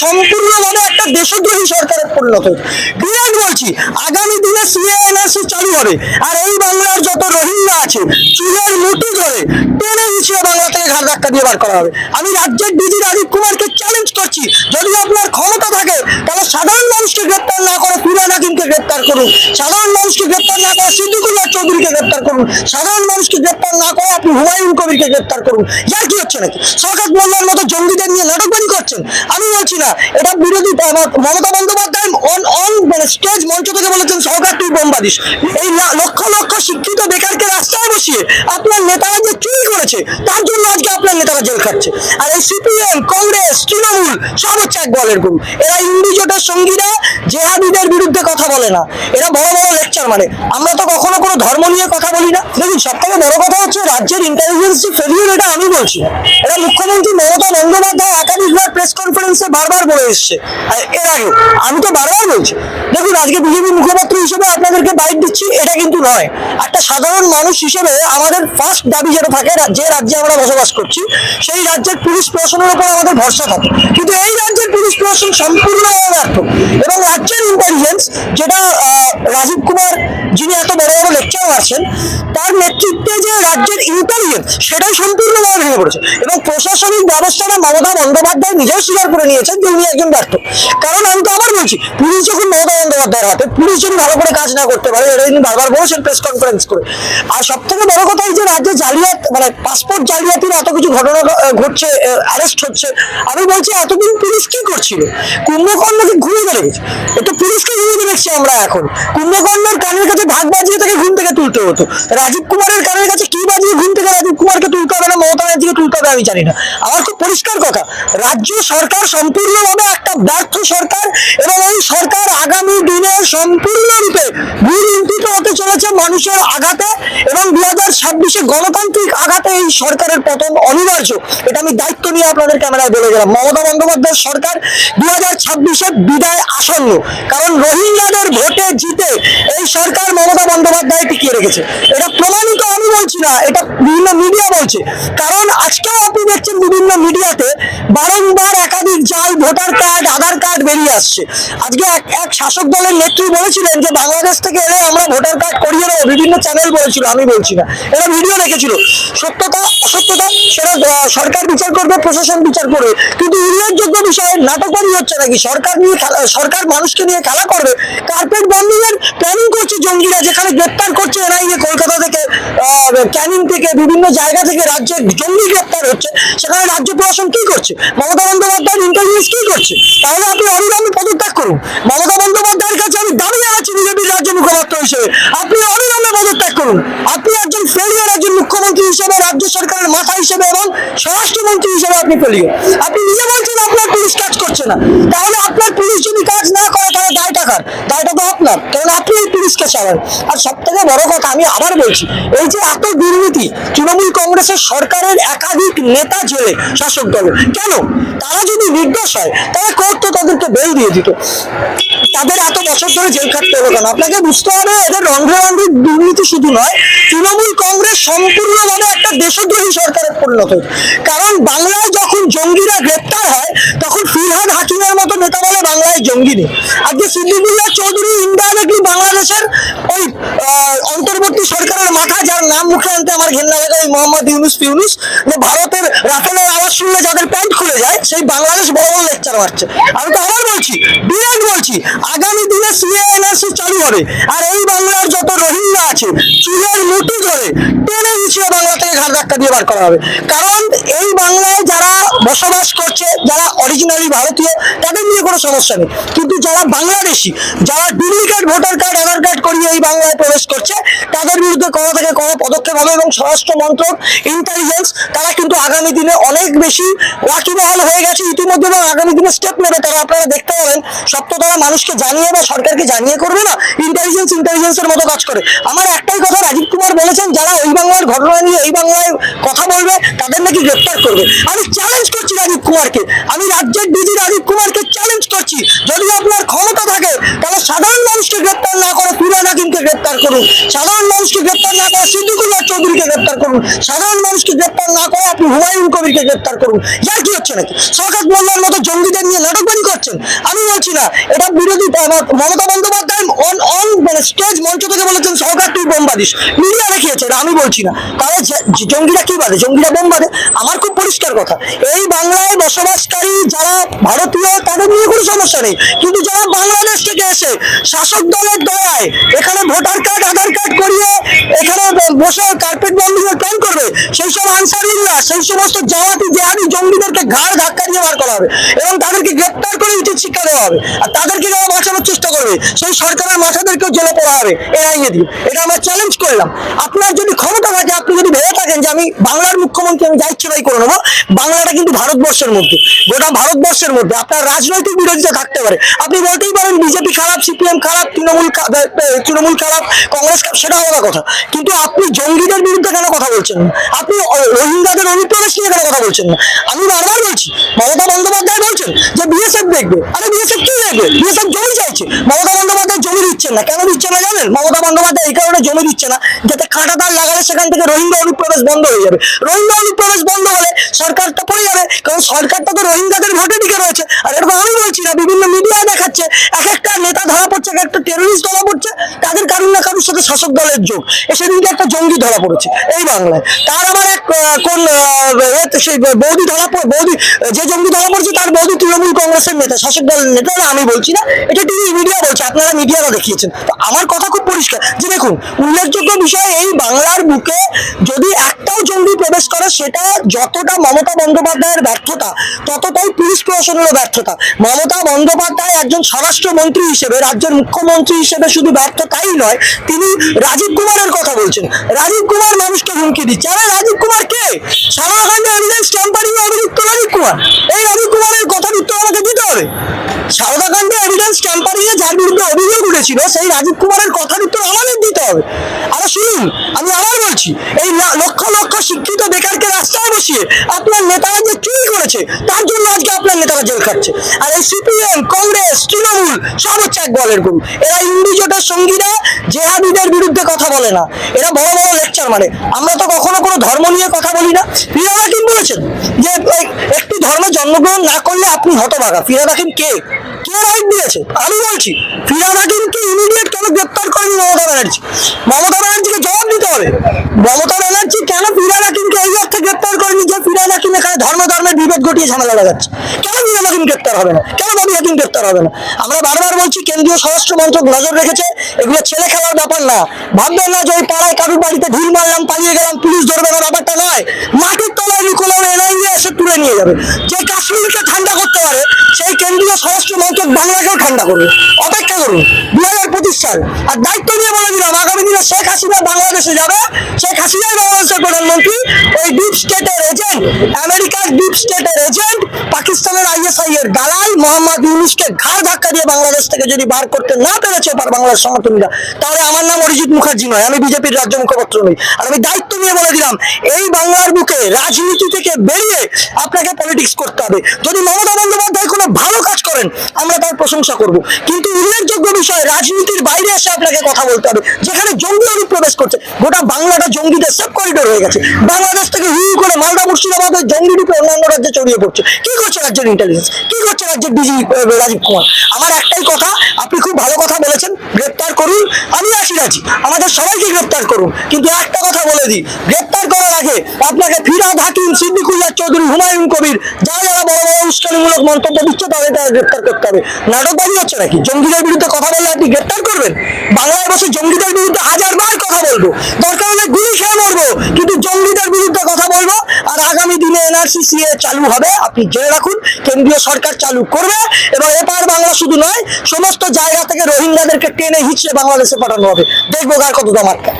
সম্পূর্ণভাবে একটা দেশদ্রোহী সরকারের পরিণত হয়েছে। বলছি, আগামী দিনে সিএনআরসি চালু হবে। আর এই বাংলার যত রোহিঙ্গা আছে, চুলের মুঠি ধরে টেনে হিসেবে বাংলা থেকে ঘাট ধাক্কা দিয়ে বার করা হবে। আমি রাজ্যের ডিজি রাজীব কুমারকে চ্যালেঞ্জ করছি, যদি আপনার ক্ষমতা থাকে, তাহলে সাধারণ মানুষকে গ্রেপ্তার গ্রেপ্তার করুন। সাধারণ মানুষকে গ্রেপ্তার না করে সিদ্দিকুল্লাহ চৌধুরীকে গ্রেপ্তার করুন। সাধারণ মানুষকে গ্রেপ্তার না করে আপনি হুমায়ুন কবিরকে গ্রেপ্তার করুন। যার কি হচ্ছে নাকি? সরকার মোল্লার মতো জঙ্গিদের নিয়ে নাটকবাজি করছেন? আমি বলছি না, এটা বিরোধী মমতা বন্দ্যোপাধ্যায় অন অন মানে স্টেজ মঞ্চ থেকে বলেছেন, সরকার তুই বোমবাদিস এই লক্ষ লক্ষ শিক্ষিত বেকারকে রাস্তায় বসিয়ে আপনার নেতারা যে চুরি করেছে? তার জন্য আজকে আপনার নেতারা জেল খাচ্ছে। আর এই সিপিএম, কংগ্রেস, তৃণমূল, সব হচ্ছে এক বলের গরু এরা ইন্ডিজোটের সঙ্গীরা, জেহাদিদের বিরুদ্ধে কথা বলে না। এরা বড় বড় লেকচার মানে আমরা তো কখনো কোনো ধর্ম নিয়ে কথা বলি না। দেখুন সব থেকে বড় কথা হচ্ছে রাজ্যের ইন্টেলিজেন্স যে ফেলিওর এটা আমি বলছি। এটা মুখ্যমন্ত্রী মমতা বন্দ্যোপাধ্যায় একাধিকবার প্রেস কনফারেন্সে বারবার বলে এসছে। আর এর আগেও, আমি তো বারবার বলছি। দেখুন, আজকে বিজেপি মুখপাত্র হিসেবে আপনাদেরকে বাইট দিচ্ছি, এটা কিন্তু নয়। একটা সাধারণ মানুষ হিসেবে আমাদের ফার্স্ট দাবি যেটা থাকে যে রাজ্যে আমরা বসবাস করছি, সেই রাজ্যের পুলিশ প্রশাসনের উপর আমাদের ভরসা থাকে। কিন্তু এই রাজ্যের পুলিশ প্রশাসন সম্পূর্ণভাবে ব্যর্থ। এবং রাজ্যের ইন্টেলিজেন্স যেটা রাজীব কুমার যিনি এত বড় বড় লেকচার মারছেন তার নেতৃত্বে যে রাজ্যের ইন্টেলিজেন্স সেটাই সম্পূর্ণভাবে ভেঙে পড়েছে। এবং প্রশাসনিক ব্যবস্থাটা মমতা বন্দ্যোপাধ্যায় নিজেও স্বীকার করে নিয়েছেন যে উনি একজন ব্যর্থ। কারণ আমি তো আবার বলছি, পুলিশ যখন মমতা বন্দ্যোপাধ্যায়ের হাতে, পুলিশ যদি ভালো করে কাজ না করতে পারে, এটা তিনি বারবার বলেছেন প্রেস কনফারেন্স করে। আর সব থেকে বড় কথা এই যে রাজ্যে জালিয়াত মানে পাসপোর্ট জালিয়াতির এত কিছু ঘটনা ঘটছে অ্যারেস্ট হচ্ছে। আমি বলছি, এতদিন পুলিশ কি করছিল? কুম্ভকর্ণকে ঘুরে বেড়ে গেছে? একটু পুলিশকে ঘুরে দেখছি আমরা এখন। কুম্ভকর্ণের কানের কাছে ভাগ বাজিয়ে তাকে ঘুম থেকে তুলতে হতো। রাজীব কুমারের কানের কাছে কি বাজিয়ে ঘুম থেকে রাজীব কুমারকে তুলতে হবে না, মমতা ব্যানার্জিকে তুলতে হবে, আমি জানি না। আমার খুব পরিষ্কার কথা, রাজ্য সরকার সম্পূর্ণভাবে একটা ব্যর্থ সরকার এবং এই সরকার আগামী দিনে সম্পূর্ণরূপে ভূমিন্তিত হতে চলেছে মানুষের আঘাতে এবং দু হাজার ছাব্বিশে গণতান্ত্রিক আঘাতে এই সরকারের পতন অনিবার্য। এটা আমি দায়িত্ব নিয়ে আপনাদের ক্যামেরায় বলে গেলাম। মমতা বন্দ্যোপাধ্যায়ের সরকার দু হাজার ছাব্বিশে বিদায় আসন্ন। কারণ রোহিঙ্গাদের ভোটে জিতে এই সরকার মমতা বন্দ্যোপাধ্যায় টিকিয়ে রেখেছে। এটা প্রমাণিত আমি বলছি না, এটা বিভিন্ন মিডিয়া বলছে। কারণ আজকেও আপনি দেখছেন বিভিন্ন মিডিয়াতে বারংবার জাল ভোটার কার্ড, আধার কার্ড বেরিয়ে আসছে। আজকে এক এক শাসক দলের নেত্রী বলেছিলেন যে, বাংলাদেশ থেকে এলে আমরা ভোটার কার্ড করিয়ে নেব বিভিন্ন চ্যানেল বলেছিল, আমি বলছি না। এরা ভিডিও রেখেছিল সত্যতা, অসত্যতা, সেটা সরকার বিচার করবে, প্রশাসন বিচার করবে। কিন্তু উল্লেখযোগ্য বিষয় নাটকবাড়ি হচ্ছে নাকি? সরকার নিয়ে সরকার মানুষকে নিয়ে খেলা করবে? কার্পেট এর প্ল্যানিং করছে জঙ্গিরা, যেখানে গ্রেপ্তার করছে এনআইএ কলকাতা থেকে ক্যানিং থেকে, বিভিন্ন জায়গা থেকে রাজ্যে জঙ্গি গ্রেপ্তার হচ্ছে। সেখানে রাজ্য প্রশাসন কি করছে? মমতা বন্দ্যোপাধ্যায়ের ইউজ কি করছে? তাহলে আপনি অবিলম্বে পদত্যাগ করুন। মমতা বন্দ্যোপাধ্যায়ের কাছে আমি দাবি জানাচ্ছি বিজেপির রাজ্য মুখপাত্র হিসেবে। আপনি অবিলম্বে পদত্যাগ করুন। আপনি একজন ফেলিয়ার একজন মুখ্যমন্ত্রী হিসেবে, রাজ্য সরকারের মাথা হিসেবে এবং স্বরাষ্ট্রমন্ত্রী হিসেবে আপনি ফেলিয়ার আপনি নিজে বলছেন আপনার পুলিশ কাজ করছে না। তাহলে আপনার পুলিশ যদি কাজ না করে তা এটা তো আপনার কারণ আপনি এই পুলিশকে চালান আর সব থেকে বড় কথা আমি আবার বলছি, এই যে এত দুর্নীতি, তৃণমূল কংগ্রেসের সরকারের একাধিক নেতা জেলে শাসক দল, কেন? তারা যদি নির্দোষ হয় তাহলে কোর্ট তো তাদেরকে দিয়ে দিত। তাদের এত বছর ধরে জেল খাটতে হবে কেন? আপনাকে বুঝতে হবে, এদের রন্ধ্রে রন্ধ্রে দুর্নীতি শুধু নয়, তৃণমূল কংগ্রেস সম্পূর্ণভাবে একটা দেশদ্রোহী সরকারের পরিণত কারণ বাংলায় যখন জঙ্গিরা গ্রেপ্তার হয়, তখন ফিরহাদ হাকিমের মতো নেতা বলে বাংলায় জঙ্গি নেই। আজকে সিদ্দিকুল্লাহ চৌধুরী ইনডাইরেক্টলি বাংলাদেশের ওই অন্তর্বর্তী সরকারের মাথা যার নাম মুখে আনতে আমার ঘেন্না লাগে ওই মোহাম্মদ ইউনুস ফিউনুস যে ভারতের রাফেলের আওয়াজ শুনলে যাদের প্যান্ট খুলে যায়, সেই বাংলাদেশ বড় বড় লেকচার মারছে। আমি তো আবার বিরাট বলছি, আগামী দিনে সিএনআরসি চালু হবে। আর এই বাংলার যত রোহিঙ্গা আছে, চুলের মুঠি ধরে টেনে হিসেবে বাংলা থেকে ঘাট ধাক্কা দিয়ে বার করা হবে। কারণ এই বাংলায় যারা বসবাস করছে, যারা অরিজিনালি ভারতীয়, তাদের নিয়ে কোনো সমস্যা নেই। কিন্তু যারা বাংলাদেশি, যারা duplicate voter card Aadhaar card করিয়ে এই বাংলায় প্রবেশ করছে, তাদের বিরুদ্ধে কোনো থেকে কোনো পদক্ষেপ হবে এবং স্বরাষ্ট্র মন্ত্রক ইন্টেলিজেন্স তারা কিন্তু আগামী দিনে অনেক বেশি ওয়াকিবহাল হয়ে গেছে ইতিমধ্যে এবং আগামী দিনে স্টেপ নেবে। তারা আপনারা দেখতে পাবেন সব তো মানুষকে জানিয়ে বা সরকারকে জানিয়ে করবে না ইন্টেলিজেন্স ইন্টেলিজেন্সের মতো কাজ করে। আমার একটাই কথা রাজীব কুমার বলেছেন, যারা ওই বাংলার ঘটনা নিয়ে, এই বাংলায় কথা বলবে, তাদের নাকি গ্রেপ্তার করবে। আমি চ্যালেঞ্জ করছি রাজীব কুমারকে। আমি রাজ্যের ডিজি রাজীব কুমারকে চ্যালেঞ্জ করছি। যদি আপনার ক্ষমতা থাকে, তাহলে সাধারণ মানুষকে গ্রেপ্তার না করে ফিরান হাকিমকে গ্রেপ্তার করুন। সাধারণ মানুষকে গ্রেপ্তার না করে সিদ্দিকুল্লাহ চৌধুরীকে গ্রেপ্তার করুন। সাধারণ মানুষকে গ্রেপ্তার না করে আপনি হুমায়ুন কবিরকে গ্রেপ্তার করুন। যার কি হচ্ছে নাকি? সরকার মোল্লার মতো জঙ্গিদের নিয়ে নাটকবাড়ি করছেন? আমি বলছি না, এটা বিরোধী মমতা বন্দ্যোপাধ্যায় অন অন মানে স্টেজ মঞ্চ থেকে বলেছেন সরকার তুই বোম বাঁধিস। মিডিয়া দেখিয়েছে, এটা আমি বলছি না। তাহলে জঙ্গিরা কি বাঁধে? জঙ্গিরা বোম বাঁধে? আমার খুব পরিষ্কার কথা। এই বাংলায় বসবাসকারী যারা ভারতীয়, তাদের নিয়ে কোনো সমস্যা নেই। কিন্তু যারা বাংলাদেশ থেকে এসে শাসক দলের দয়ায় এখানে ভোটার কার্ড, আধার কার্ড করিয়ে এখানে বসে কার্পেট বন্ধ প্ল্যান করবে? সেই সব আনসারিল্লা সেই সমস্ত জামাতি জেহাদি জঙ্গিদেরকে ঘাড় ধাক্কা দিয়ে বার করা হবে এবং তাদেরকে গ্রেপ্তার করে উচিত শিক্ষা দেওয়া হবে। আর তাদেরকে যারা বাঁচানোর চেষ্টা করবে, সেই সরকারের মাথাদেরকেও জেলে পড়া হবে। এনআইএ দিয়ে এটা আমরা চ্যালেঞ্জ করলাম। আপনার যদি ক্ষমতা থাকে, আপনি যদি ভেবে থাকেন যে আমি বাংলার মুখ্যমন্ত্রী, আমি যা ইচ্ছে করে নেব। বাংলাটা কিন্তু ভারতবর্ষের মধ্যে, গোটা ভারতবর্ষের মধ্যে। আপনার রাজনৈতিক বিরোধিতা থাকতে পারে। আপনি বলতেই পারেন বিজেপি খারাপ, সিপিএম খারাপ, তৃণমূল তৃণমূল খারাপ, কংগ্রেস খারাপ সেটা আলাদা কথা। কিন্তু আপনি জঙ্গিদের বিরুদ্ধে কেন কথা বলছেন না? আপনি রোহিঙ্গাদের অনুপ্রবেশ নিয়ে কেন কথা বলছেন না? আমি বারবার বলছি, মমতা বন্দ্যোপাধ্যায় বলছেন যে বিএসএফ দেখবে। আরে বিএসএফ কি দেখবে? বিএসএফ জমি চাইছে। মমতা বন্দ্যোপাধ্যায় জমি দিচ্ছেন না। কেন দিচ্ছেন না জানেন? মমতা বন্দ্যোপাধ্যায় এই কারণে জমি দিচ্ছে না যাতে কাঁটা তার লাগালে সেখান থেকে রোহিঙ্গা অনুপ্রবেশ বন্ধ হয়ে যাবে। রোহিঙ্গা অনুপ্রবেশ বন্ধ হলে সরকারটা পড়ে যাবে কারণ সরকারটা তো রোহিঙ্গাদের ভোটে দিকে রয়েছে। আর এরকম আমি বলছি না, বিভিন্ন মিডিয়া দেখাচ্ছে এক একটা নেতা ধরা পড়ছে এক একটা টেরোরিস্ট ধরা পড়ছে। তাদের কারুর না কারুর সাথে শাসক দলের যোগ। সেদিনকে একটা জঙ্গি ধরা পড়েছে এই বাংলায়। তার আবার এক কোন সেই বৌদি ধরা বৌদি, যে জঙ্গি ধরা পড়ছে, তার বৌদি তৃণমূল কংগ্রেসের নেতা, শাসক দলের নেতা আমি বলছি না। এটা টিভি মিডিয়া বলছে, আপনারা মিডিয়ারা দেখিয়েছেন। তো আমার কথা খুব পরিষ্কার। যে দেখুন, উল্লেখযোগ্য বিষয় এই বাংলার বুকে যদি একটাও জঙ্গি প্রবেশ করে, সেটা যতটা মমতা বন্দ্যোপাধ্যায়ের ব্যর্থতা, ততটাই পুলিশ প্রশাসনেরও ব্যর্থতা। মমতা বন্দ্যোপাধ্যায় একজন স্বরাষ্ট্রমন্ত্রী হিসেবে, রাজ্যের মুখ্যমন্ত্রী হিসেবে শুধু ব্যর্থ তাই নয়, তিনি রাজীব কুমারের কথা বলছেন। রাজীব কুমার মানুষকে হুমকি দিচ্ছে। আরে রাজীব কুমার কে? সারাকাণ্ডে এভিডেন্স ট্যাম্পারিং অভিযুক্ত রাজীব কুমার? এই রাজীব কুমারের কথার উত্তর আমাকে দিতে হবে। সারদাকাণ্ডে এভিডেন্স ট্যাম্পারিং এ যার বিরুদ্ধে অভিযোগ উঠেছিল, সেই রাজীব কুমারের কথার উত্তর আমাদের দিতে হবে। আরে শুনুন, আমি আবার বলছি, এই লক্ষ লক্ষ শিক্ষিত বেকারকে রাস্তায় বসিয়ে আপনার নেতারা যে চুরি করেছে, তার জন্য আজকে আপনার নেতারা জেল খাচ্ছে। আর এই সিপিএম, কংগ্রেস, তৃণমূল, সব হচ্ছে এক বলের গরু এরা ইন্ডিজোটের সঙ্গীরা, জেহাদিদের বিরুদ্ধে কথা বলে না। এরা বড় বড় লেকচার মানে। আমরা তো কখনো কোনো ধর্ম নিয়ে কথা বলি না। ফিরা রাখিম বলেছেন? যে একটি ধর্মে জন্মগ্রহণ না করলে আপনি হতভাগা। ফিরা রাখিম কে? কে রাইট দিয়েছে? আমি বলছি ফিরাদ হাকিমকে ইমিডিয়েট কেন গ্রেপ্তার করেনি মমতা ব্যানার্জি? মমতা ব্যানার্জিকে জবাব দিতে হবে। মমতা ব্যানার্জি কেন ফিরাদ হাকিমকে এই অর্থে গ্রেপ্তার করেনি? এখানে ধর্ম, ধর্মের বিভেদ ঘটিয়ে ঝামেলা কেন গ্রেপ্তার হবে না? কেন গ্রেপ্তার হবে না? আমরা বারবার বলছি, কেন্দ্রীয় স্বরাষ্ট্র মন্ত্রক নজর রেখেছে, এগুলো ছেলে খেলার ব্যাপার না। ভাববেন না যে ওই পাড়ায় কারুর বাড়িতে ঢিল মারলাম, পালিয়ে গেলাম, পুলিশ ধরবে না, ব্যাপারটা নয়। মাটির তলায় লুকোলাম এনআইএ এসে তুলে নিয়ে যাবে। যে কাশ্মীরকে ঠান্ডা করতে পারে, সেই মন্ত্রক বাংলাকেও ঠান্ডা করবে অপেক্ষা করুন। দু হাজার পঁচিশ সাল আর দায়িত্ব নিয়ে বলে দিলাম, আগামী দিনে শেখ হাসিনা বাংলাদেশে যাবে। শেখ হাসিনাই বাংলাদেশের প্রধানমন্ত্রী। ওই ডিপ স্টেটের এজেন্ট, আমেরিকার ডিপ স্টেটের এজেন্ট, পাকিস্তানের আইএসআই এর দালাল মোহাম্মদ ইউনুসকে ঘাড় ধাক্কা দিয়ে বাংলাদেশ থেকে যদি বার করতে না পেরেছে এবার বাংলার সমর্থনীরা তাহলে আমার নাম অরিজিৎ মুখার্জি নয়, আমি বিজেপির রাজ্য মুখপাত্র নই। আর আমি দায়িত্ব নিয়ে বলে দিলাম, এই বাংলার বুকে রাজনীতি থেকে বেরিয়ে আপনাকে পলিটিক্স করতে হবে। যদি মমতা বন্দ্যোপাধ্যায় কোনো ভালো করেন আমরা তার প্রশংসা করব। কিন্তু উল্লেখযোগ্য বিষয়, রাজনীতির বাইরে এসে আপনাকে কথা বলতে হবে। যেখানে জঙ্গি অনুপ্রবেশ করছে, গোটা বাংলাটা জঙ্গিদের সাব করিডোর হয়ে গেছে। বাংলাদেশ থেকে হুই করে মালদা, মুর্শিদাবাদ হয়ে জঙ্গি রূপে অন্যান্য রাজ্যে ছড়িয়ে পড়ছে। কি করছে রাজ্যের ইন্টেলিজেন্স কি করছে রাজ্যের ডিজি রাজীব কুমার? আমার একটাই কথা, আপনি খুব ভালো কথা বলেছেন, গ্রেপ্তার আছি। আমাদের সবাইকে গ্রেপ্তার করুন। কিন্তু একটা কথা বলে দিই, গ্রেপ্তার করার আগে আপনাকে ফিরাদ হাকিম সিদ্দিকুল্লাহ চৌধুরী হুমায়ুন কবির যারা যারা বড় বড় উস্কানিমূলক মন্তব্য দিচ্ছে তাদের তারা গ্রেপ্তার করতে হবে। নাটকবাজি হচ্ছে নাকি? জঙ্গিদের বিরুদ্ধে কথা বললে আপনি গ্রেপ্তার করবেন? বাংলায় বসে জঙ্গিদের বিরুদ্ধে হাজারবার কথা বলব। দরকার হলে গুলি খেয়ে মরবো কিন্তু জঙ্গিদের বিরুদ্ধে কথা বলব আর আগামী দিনে এনআরসি সিএ চালু হবে, আপনি জেনে রাখুন, কেন্দ্রীয় সরকার চালু করবে, এবং এপার বাংলা শুধু নয়, সমস্ত জায়গা থেকে রোহিঙ্গাদেরকে টেনে হিচড়ে বাংলাদেশে পাঠানো হবে। দেখব কার কত দাম আটকায়